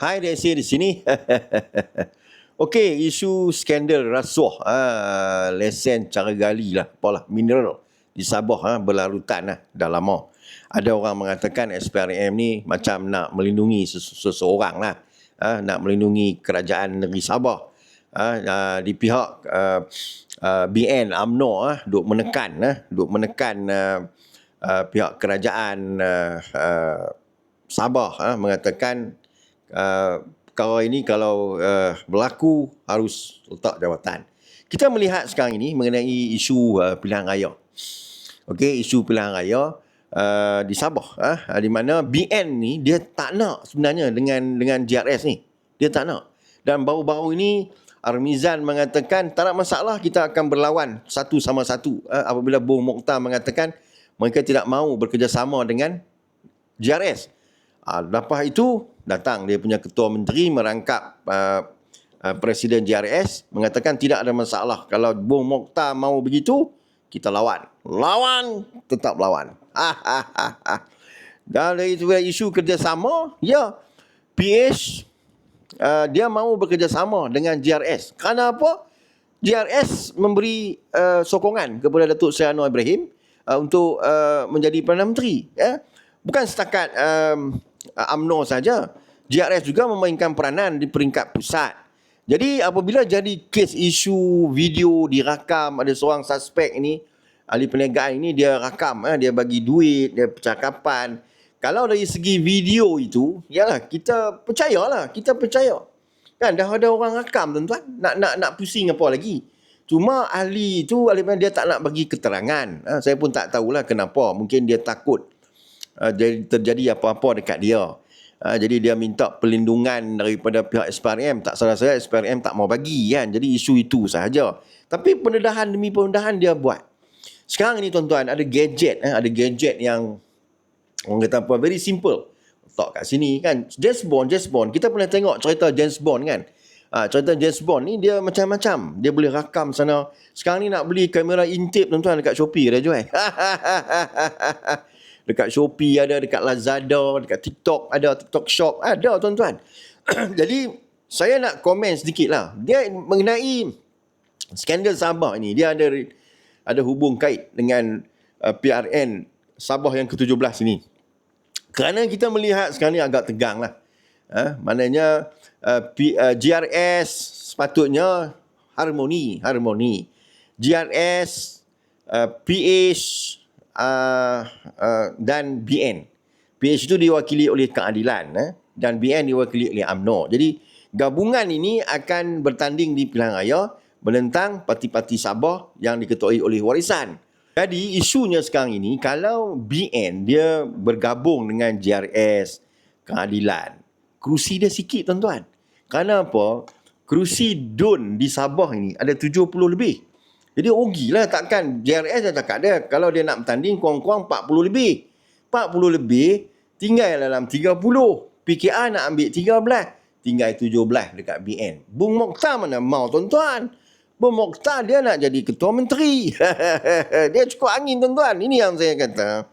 Hai Desi di sini. Okey, isu skandal rasuah ah, lesen cara gali lah, apalah, mineral di Sabah ah, berlarutan lah, dah lama. Ada orang mengatakan SPRM ni macam nak melindungi ses- seseorang lah. Ah, nak melindungi kerajaan negeri Sabah. Ah, ah, di pihak ah, ah, BN UMNO ah, duk menekan ah, duk menekan ah, ah, pihak kerajaan ah, ah, Sabah ah, mengatakan uh, perkara ini kalau uh, berlaku harus letak jawatan. Kita melihat sekarang ini mengenai isu uh, pilihan raya. Okey, isu pilihan raya uh, di Sabah ah di mana BN ni dia tak nak sebenarnya dengan dengan GRS ni. Dia tak nak. Dan baru-baru ini Armizan mengatakan tak ada masalah kita akan berlawan satu sama satu uh, apabila Bung Mokhtar mengatakan mereka tidak mahu bekerjasama dengan GRS. Ah, lepas itu datang dia punya ketua menteri merangkap uh, uh, presiden JRS mengatakan tidak ada masalah kalau Bung Mokhtar mau begitu kita lawan. Lawan tetap lawan. Dan dari itu isu kerjasama, ya PH uh, dia mahu bekerjasama dengan JRS. Kerana apa? JRS memberi uh, sokongan kepada Datuk Seri Anwar Ibrahim uh, untuk uh, menjadi Perdana Menteri. Ya? Bukan setakat um, UMNO saja. JRS juga memainkan peranan di peringkat pusat. Jadi apabila jadi kes isu video dirakam ada seorang suspek ini ahli perniagaan ini dia rakam eh, dia bagi duit dia percakapan. Kalau dari segi video itu yalah kita percayalah kita percaya. Kan dah ada orang rakam tuan-tuan. Nak nak nak pusing apa lagi? Cuma ahli itu ahli dia tak nak bagi keterangan. Ha, saya pun tak tahulah kenapa. Mungkin dia takut uh, jadi terjadi apa-apa dekat dia Uh, jadi dia minta perlindungan daripada pihak SPRM. Tak salah saya SPRM tak mau bagi kan. Jadi isu itu sahaja. Tapi pendedahan demi pendedahan dia buat. Sekarang ni tuan-tuan ada gadget. Eh, ada gadget yang orang kata apa very simple. Letak kat sini kan. James Bond, James Bond. Kita pernah tengok cerita James Bond kan. Uh, cerita James Bond ni dia macam-macam. Dia boleh rakam sana. Sekarang ni nak beli kamera intip tuan-tuan dekat Shopee dah jual. dekat Shopee ada, dekat Lazada, dekat TikTok ada, TikTok Shop ada tuan-tuan. Jadi saya nak komen sedikit lah. Dia mengenai skandal Sabah ni, dia ada ada hubung kait dengan uh, PRN Sabah yang ke-17 ini. Kerana kita melihat sekarang ni agak tegang lah. Ha? Maknanya uh, P, uh, GRS sepatutnya harmoni, harmoni. GRS, uh, PH, uh, uh, dan BN. PH itu diwakili oleh keadilan eh? dan BN diwakili oleh UMNO. Jadi gabungan ini akan bertanding di pilihan raya menentang parti-parti Sabah yang diketuai oleh warisan. Jadi isunya sekarang ini kalau BN dia bergabung dengan JRS keadilan, kerusi dia sikit tuan-tuan. Kerana apa? Kerusi DUN di Sabah ini ada 70 lebih. Jadi rugilah takkan JRS dah cakap dia kalau dia nak bertanding kurang-kurang 40 lebih. 40 lebih tinggal dalam 30. PKR nak ambil 13. Tinggal 17 dekat BN. Bung Mokhtar mana mau tuan-tuan. Bung Mokhtar dia nak jadi ketua menteri. dia cukup angin tuan-tuan. Ini yang saya kata.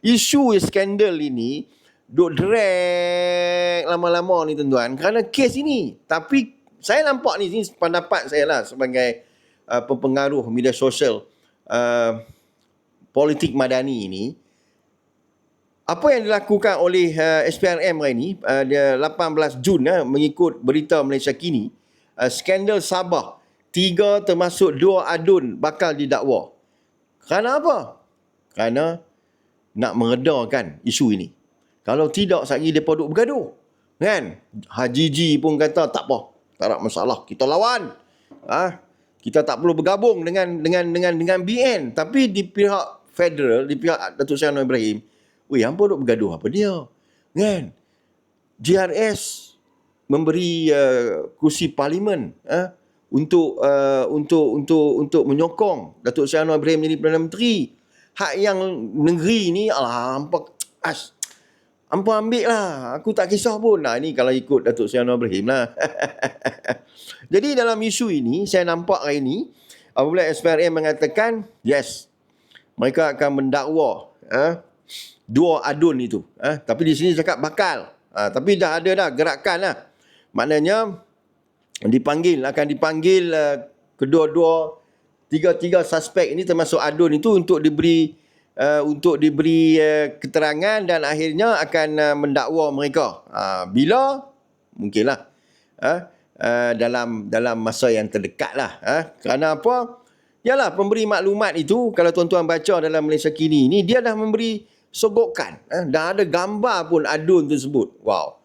Isu skandal ini duk drag lama-lama ni tuan-tuan. Kerana kes ini. Tapi saya nampak ni, ini pendapat saya lah sebagai uh, pengaruh media sosial uh, politik madani ini apa yang dilakukan oleh uh, SPRM hari ini uh, dia 18 Jun uh, mengikut berita Malaysia kini uh, skandal Sabah. Tiga termasuk dua adun bakal didakwa. Kerana apa? Kerana nak meredakan isu ini. Kalau tidak sekali mereka duduk bergaduh kan? Haji Ji pun kata tak apa tak ada masalah kita lawan. Ah kita tak perlu bergabung dengan dengan dengan dengan BN tapi di pihak federal di pihak Datuk Seri Anwar Ibrahim weh hampa duk bergaduh apa dia? Kan? GRS memberi uh, kursi parlimen uh, untuk uh, untuk untuk untuk menyokong Datuk Seri Anwar Ibrahim menjadi Perdana Menteri. Hak yang negeri ni alah hampa as Hampa ambil lah. Aku tak kisah pun. Nah, ni kalau ikut Datuk Seri Anwar Ibrahim lah. Jadi dalam isu ini, saya nampak hari ini, apabila SPRM mengatakan, yes, mereka akan mendakwa eh, dua adun itu. Eh, tapi di sini cakap bakal. Ha, tapi dah ada dah gerakan lah. Maknanya dipanggil akan dipanggil uh, kedua-dua tiga-tiga suspek ini termasuk Adun itu untuk diberi uh, untuk diberi uh, keterangan dan akhirnya akan uh, mendakwa mereka. Uh, bila mungkinlah uh, uh, dalam dalam masa yang terdekat lah. Uh, kerana apa? Yalah pemberi maklumat itu kalau tuan-tuan baca dalam Malaysia kini ni dia dah memberi sogokan. Uh, dah ada gambar pun Adun tersebut. Wow.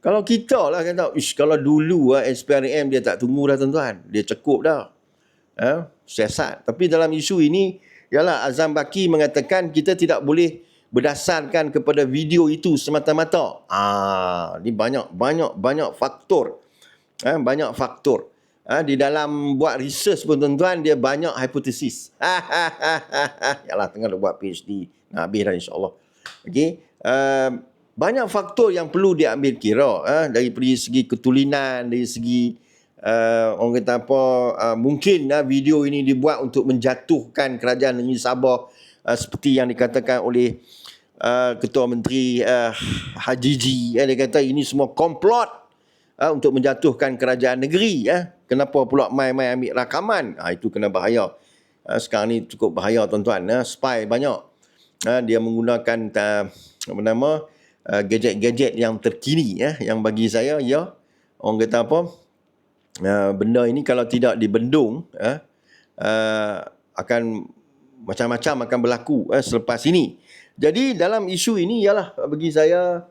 Kalau kita lah kata, ish kalau dulu uh, SPRM dia tak tunggu dah tuan-tuan. Dia cukup dah. Uh, siasat. Tapi dalam isu ini, yalah Azam Baki mengatakan kita tidak boleh berdasarkan kepada video itu semata-mata. Ah, ni banyak banyak banyak faktor. Eh, banyak faktor. Eh, di dalam buat research pun tuan-tuan dia banyak hipotesis. yalah tengah buat PhD. Nak habis dah insya-Allah. Okey. Uh, banyak faktor yang perlu diambil kira eh, dari segi ketulinan, dari segi uh, orang kata apa uh, mungkin uh, video ini dibuat untuk menjatuhkan kerajaan negeri Sabah uh, seperti yang dikatakan oleh uh, ketua menteri uh, Haji Ji uh, dia kata ini semua komplot uh, untuk menjatuhkan kerajaan negeri uh. kenapa pula mai-mai ambil rakaman? Uh, itu kena bahaya. Uh, sekarang ni cukup bahaya tuan-tuan uh, spy banyak. Uh, dia menggunakan uh, apa nama uh, gadget-gadget yang terkini uh, yang bagi saya ya. Orang kata apa uh, benda ini kalau tidak dibendung uh, akan macam-macam akan berlaku uh, selepas ini. Jadi dalam isu ini ialah bagi saya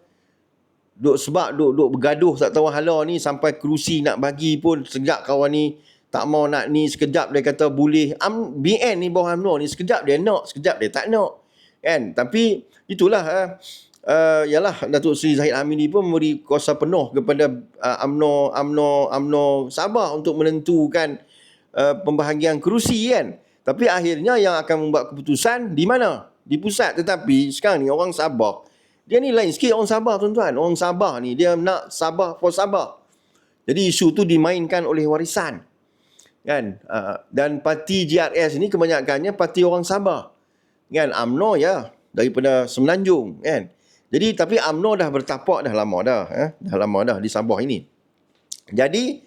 duk sebab duk duk bergaduh tak tahu hala ni sampai kerusi nak bagi pun sejak kawan ni tak mau nak ni sekejap dia kata boleh Am, BN ni bawah UMNO ni sekejap dia nak sekejap dia tak nak kan tapi itulah uh, uh, yalah Datuk Seri Zahid Hamidi pun memberi kuasa penuh kepada uh, AMNO AMNO AMNO Sabah untuk menentukan uh, pembahagian kerusi kan. Tapi akhirnya yang akan membuat keputusan di mana? Di pusat. Tetapi sekarang ni orang Sabah dia ni lain sikit orang Sabah tuan-tuan. Orang Sabah ni dia nak Sabah for Sabah. Jadi isu tu dimainkan oleh warisan. Kan? Dan parti GRS ni kebanyakannya parti orang Sabah. Kan? AMNO ya daripada Semenanjung kan. Jadi tapi AMNO dah bertapak dah lama dah. Eh? Dah lama dah di Sabah ini. Jadi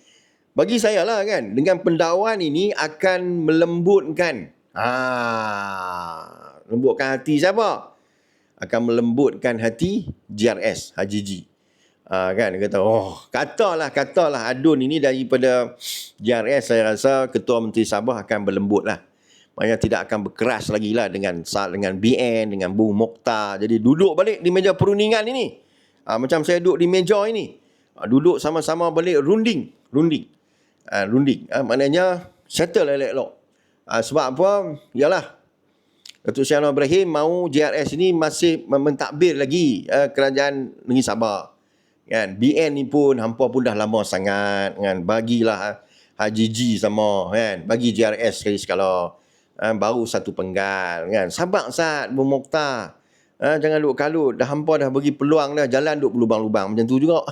bagi saya lah kan. Dengan pendakwaan ini akan melembutkan. Ah, lembutkan hati siapa? Akan melembutkan hati GRS, Haji G. Ah, kan kata oh katalah katalah adun ini daripada GRS saya rasa ketua menteri Sabah akan berlembut lah Maknanya tidak akan berkeras lagi lah dengan dengan BN, dengan Bung Mokhtar. Jadi duduk balik di meja perundingan ini. Ha, macam saya duduk di meja ini. Ha, duduk sama-sama balik runding. Runding. Ha, runding. Ha, maknanya settle elok-elok. Ha, sebab apa? Yalah. Datuk Syah Ibrahim mau JRS ini masih mentadbir lagi uh, kerajaan negeri Sabah. Kan? BN ni pun hampa pun dah lama sangat. Kan? Bagilah Haji G sama. Kan? Bagi JRS sekali sekala ha, baru satu penggal kan? Sabar sat Mokhtar ha, jangan duk kalut. Dah hampa dah bagi peluang dah jalan duk berlubang-lubang. Macam tu juga.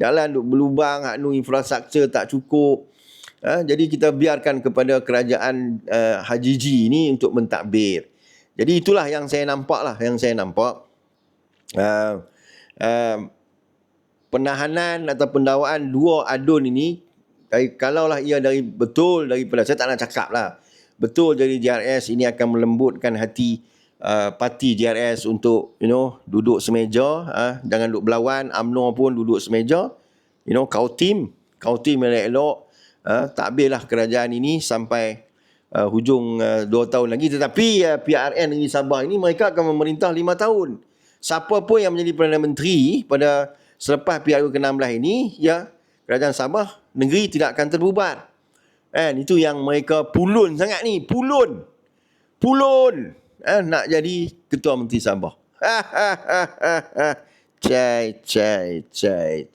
Jalan duk berlubang hak nu infrastruktur tak cukup. Ha, jadi kita biarkan kepada kerajaan uh, Haji Ji ini untuk mentadbir. Jadi itulah yang saya nampak lah yang saya nampak. Uh, uh, penahanan atau pendakwaan dua adun ini dari kalaulah ia dari betul daripada saya tak nak cakap lah. Betul dari JRS ini akan melembutkan hati uh, parti JRS untuk you know duduk semeja uh, jangan duduk berlawan. AMNO pun duduk semeja you know kau tim kau tim elok-elok uh, tak habislah kerajaan ini sampai uh, hujung uh, dua tahun lagi. Tetapi uh, PRN negeri Sabah ini mereka akan memerintah lima tahun. Siapa pun yang menjadi Perdana Menteri pada selepas PRU ke-16 ini ya kerajaan Sabah negeri tidak akan terbubar. Kan itu yang mereka pulun sangat ni, pulun. Pulun eh, nak jadi ketua menteri Sabah. Cai cai cai cai.